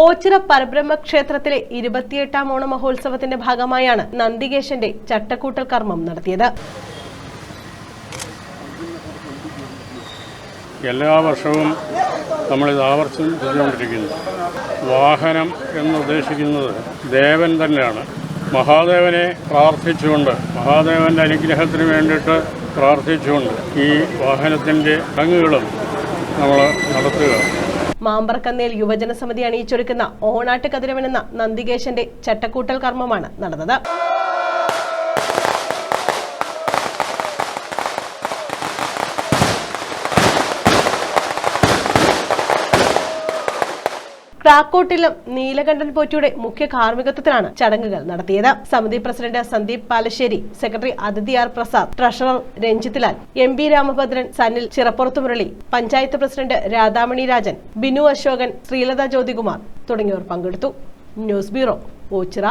ഓച്ചിറ പരബ്രഹ്മ ക്ഷേത്രത്തിലെ ഇരുപത്തിയെട്ടാം ഓണ മഹോത്സവത്തിന്റെ ഭാഗമായാണ് നന്ദികേശന്റെ ചട്ടക്കൂട്ടൽ കർമ്മം നടത്തിയത്. എല്ലാ വർഷവും നമ്മളിത് ആവർത്തിച്ചുകൊണ്ടിരിക്കുന്നു വാഹനം എന്നുദ്ദേശിക്കുന്നത് ദേവൻ തന്നെയാണ്. മഹാദേവനെ പ്രാർത്ഥിച്ചുകൊണ്ട് മഹാദേവന്റെ അനുഗ്രഹത്തിന് വേണ്ടിയിട്ട് പ്രാർത്ഥിച്ചുകൊണ്ട് ഈ വാഹനത്തിന്റെ ചടങ്ങുകളും നമ്മൾ നടത്തുക. മാമ്പറക്കന്നേൽ യുവജന സമിതി അണിയിച്ചൊരുക്കുന്ന ഓണാട്ട് കതിരവനെന്ന നന്ദികേശന്റെ ചട്ടക്കൂട്ടൽ കർമ്മമാണ് നടന്നത്. ക്രാക്കോട്ടിലും നീലകണ്ഠൻ പോറ്റിയുടെ മുഖ്യ കാർമ്മികത്വത്തിലാണ് ചടങ്ങുകൾ നടത്തിയത്. സമിതി president Sandeep Palassery secretary Athithi R Prasad treasurer Ranjith Lal M B Ramabhadran Sanil Chirappurath Murali panchayat president Radhamani Rajan Binu Ashokan Sreelatha Jyothikumar തുടങ്ങിയവർ പങ്കെടുത്തു. News bureau Ochira.